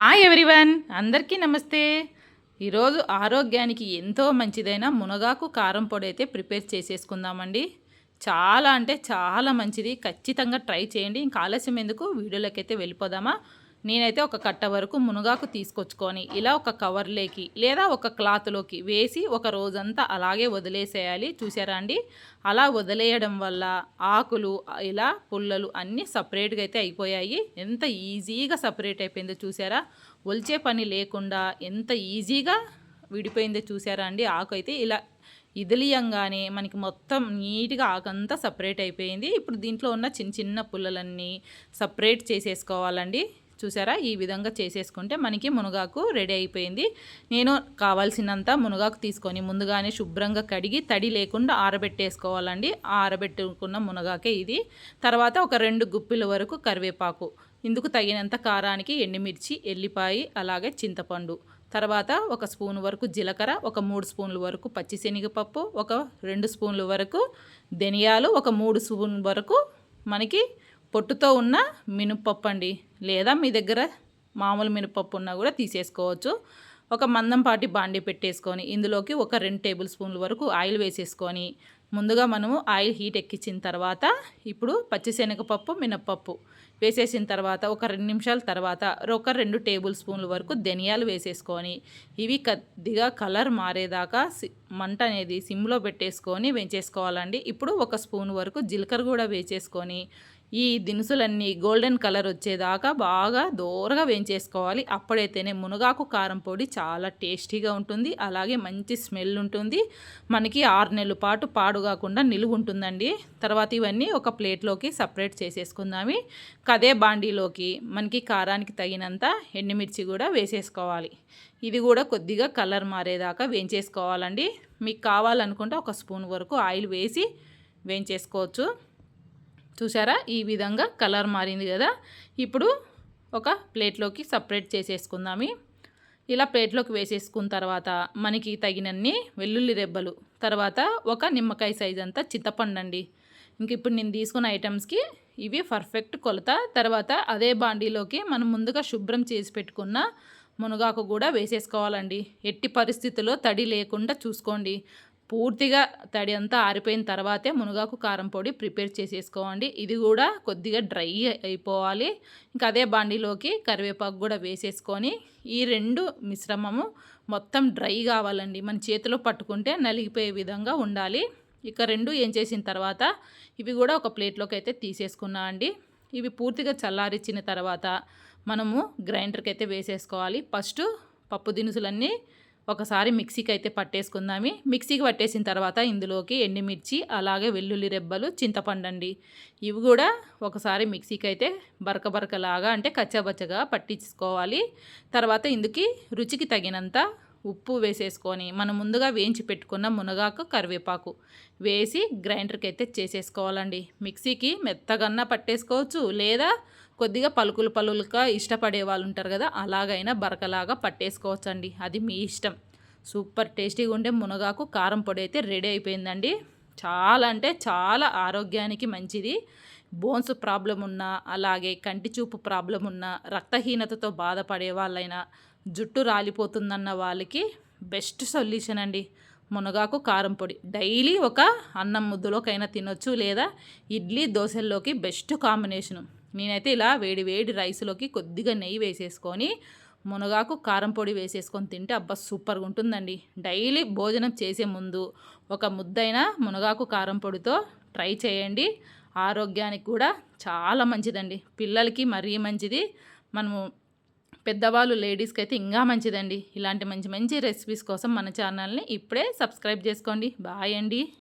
Hi everyone అందరికీ నమస్తే. ఈరోజు ఆరోగ్యానికి ఎంతో మంచిదైన మునగాకు కారం పొడి అయితే ప్రిపేర్ చేసేసుకుందామండి. చాలా అంటే చాలా మంచిది. ఖచ్చితంగా ట్రై చేయండి. ఇంకా ఆలస్యం ఎందుకు? వీడియోలోకి అయితే వెళ్ళిపోదామా? నేనైతే ఒక కట్ట వరకు మునగాకు తీసుకొచ్చుకొని ఇలా ఒక కవర్లోకి లేదా ఒక క్లాత్లోకి వేసి ఒక రోజంతా అలాగే వదిలేసేయాలి. చూసారా అండి? అలా వదిలేయడం వల్ల ఆకులు ఇలా పుల్లలు అన్నీ సపరేట్గా అయితే అయిపోయాయి. ఎంత ఈజీగా సపరేట్ అయిపోయిందో చూసారా? ఒలిచే పని లేకుండా ఎంత ఈజీగా విడిపోయిందో చూసారా అండి? ఆకు అయితే ఇలా ఇదిలియంగానే మనకి మొత్తం నీట్గా ఆకంతా సపరేట్ అయిపోయింది. ఇప్పుడు దీంట్లో ఉన్న చిన్న చిన్న పుల్లలన్నీ సపరేట్ చేసేసుకోవాలండి. చూసారా? ఈ విధంగా చేసేసుకుంటే మనకి మునగాకు రెడీ అయిపోయింది. నేను కావాల్సినంత మునగాకు తీసుకొని ముందుగానే శుభ్రంగా కడిగి తడి లేకుండా ఆరబెట్టేసుకోవాలండి. ఆరబెట్టుకున్న మునగాకే ఇది. తర్వాత ఒక రెండు గుప్పిల వరకు కరివేపాకు. ఇందుకు తగినంత కారానికి ఎండుమిర్చి ఎల్లిపాయి అలాగే చింతపండు. తర్వాత ఒక స్పూన్ వరకు జీలకర్ర ఒక మూడు స్పూన్ల వరకు పచ్చిశనగపప్పు ఒక రెండు స్పూన్ల వరకు ధనియాలు ఒక మూడు స్పూన్ వరకు మనకి పొట్టుతో ఉన్న మినపప్పు అండి లేదా మీ దగ్గర మామూలు మినపప్పు ఉన్నా కూడా తీసేసుకోవచ్చు. ఒక మందంపాటి బాండి పెట్టేసుకొని ఇందులోకి ఒక రెండు టేబుల్ స్పూన్ల వరకు ఆయిల్ వేసేసుకొని ముందుగా మనము ఆయిల్ హీట్ ఎక్కించిన తర్వాత ఇప్పుడు పచ్చిశనగపప్పు మినప్పప్పు వేసేసిన తర్వాత ఒక రెండు నిమిషాల తర్వాత ఒక రెండు టేబుల్ స్పూన్ల వరకు ధనియాలు వేసేసుకొని ఇవి కొద్దిగా కలర్ మారేదాకా మంట అనేది సిమ్లో పెట్టేసుకొని వేయించేసుకోవాలండి. ఇప్పుడు ఒక స్పూన్ వరకు జీలకర్ర కూడా వేసేసుకొని ఈ దినుసులన్నీ గోల్డెన్ కలర్ వచ్చేదాకా బాగా దోరగా వేయించేసుకోవాలి. అప్పుడైతేనే మునగాకు కారం పొడి చాలా టేస్టీగా ఉంటుంది. అలాగే మంచి స్మెల్ ఉంటుంది. మనకి ఆరు నెలల పాటు పాడు కాకుండా నిలువ ఉంటుందండి. తర్వాత ఇవన్నీ ఒక ప్లేట్లోకి సపరేట్ చేసేసుకుందామి. కదే బాండీలోకి మనకి కారానికి తగినంత ఎండుమిర్చి కూడా వేసేసుకోవాలి. ఇది కూడా కొద్దిగా కలర్ మారేదాకా వేయించేసుకోవాలండి. మీకు కావాలనుకుంటే ఒక స్పూన్ వరకు ఆయిల్ వేసి వేయించేసుకోవచ్చు. చూసారా? ఈ విధంగా కలర్ మారింది కదా? ఇప్పుడు ఒక ప్లేట్లోకి సపరేట్ చేసేసుకుందాము. ఇలా ప్లేట్లోకి వేసేసుకున్న తర్వాత మనకి తగినన్ని వెల్లుల్లి రెబ్బలు తర్వాత ఒక నిమ్మకాయ సైజ్ అంతా చింతపండు అండి. ఇంక ఇప్పుడు నేను తీసుకున్న ఐటమ్స్కి ఇవి పర్ఫెక్ట్ కొలత. తర్వాత అదే బాండీలోకి మనం ముందుగా శుభ్రం చేసి పెట్టుకున్న మునగాకు కూడా వేసేసుకోవాలండి. ఎట్టి పరిస్థితుల్లో తడి లేకుండా చూసుకోండి. పూర్తిగా తడి అంతా ఆరిపోయిన తర్వాతే మునగాకు కారం పొడి ప్రిపేర్ చేసేసుకోండి. ఇది కూడా కొద్దిగా డ్రై అయిపోవాలి. ఇంకా అదే బాండీలోకి కరివేపాకు కూడా వేసేసుకొని ఈ రెండు మిశ్రమము మొత్తం డ్రై కావాలండి. మన చేతిలో పట్టుకుంటే నలిగిపోయే విధంగా ఉండాలి. ఇక రెండు ఏం చేసిన తర్వాత ఇవి కూడా ఒక ప్లేట్లోకి అయితే తీసేసుకున్నా అండి. ఇవి పూర్తిగా చల్లారిచ్చిన తర్వాత మనము గ్రైండర్కి అయితే వేసేసుకోవాలి. ఫస్ట్ పప్పు దినుసులన్నీ ఒకసారి మిక్సీకి అయితే పట్టేసుకుందామి. మిక్సీకి పట్టేసిన తర్వాత ఇందులోకి ఎండుమిర్చి అలాగే వెల్లుల్లి రెబ్బలు చింతపండండి. ఇవి కూడా ఒకసారి మిక్సీకి అయితే బరక బరకలాగా అంటే కచ్చబచ్చగా పట్టించుకోవాలి. తర్వాత ఇందుకి రుచికి తగినంత ఉప్పు వేసేసుకొని మనం ముందుగా వేయించి పెట్టుకున్న మునగాకు కరివేపాకు వేసి గ్రైండర్కి అయితే చేసేసుకోవాలండి. మిక్సీకి మెత్తగన్నా పట్టేసుకోవచ్చు లేదా కొద్దిగా పలుకులు పలుకులుగా ఇష్టపడే వాళ్ళు ఉంటారు కదా అలాగైనా బరకలాగా పట్టేసుకోవచ్చండి. అది మీ ఇష్టం. సూపర్ టేస్టీగా ఉండే మునగాకు కారం పొడి అయితే రెడీ అయిపోయిందండి. చాలా అంటే చాలా ఆరోగ్యానికి మంచిది. బోన్స్ ప్రాబ్లం ఉన్నా అలాగే కంటి చూపు ప్రాబ్లం ఉన్నా రక్తహీనతతో బాధపడే వాళ్ళైనా జుట్టు రాలిపోతుందన్న వాళ్ళకి బెస్ట్ సొల్యూషన్ అండి. మునగాకు కారం పొడి. డైలీ ఒక అన్నం ముద్దులోకైనా తినొచ్చు లేదా ఇడ్లీ దోశల్లోకి బెస్ట్ కాంబినేషను. నేనైతే ఇలా వేడి వేడి రైస్లోకి కొద్దిగా నెయ్యి వేసేసుకొని మునగాకు కారం పొడి వేసేసుకొని తింటే అబ్బా సూపర్గా ఉంటుందండి. డైలీ భోజనం చేసే ముందు ఒక ముద్దైన మునగాకు కారం పొడితో ట్రై చేయండి. ఆరోగ్యానికి కూడా చాలా మంచిదండి. పిల్లలకి మరీ మంచిది. మనము పెద్దవాళ్ళు లేడీస్కి అయితే ఇంకా మంచిదండి. ఇలాంటి మంచి మంచి రెసిపీస్ కోసం మన ఛానల్ని ఇప్పుడే సబ్స్క్రైబ్ చేసుకోండి. బాయ్ అండి.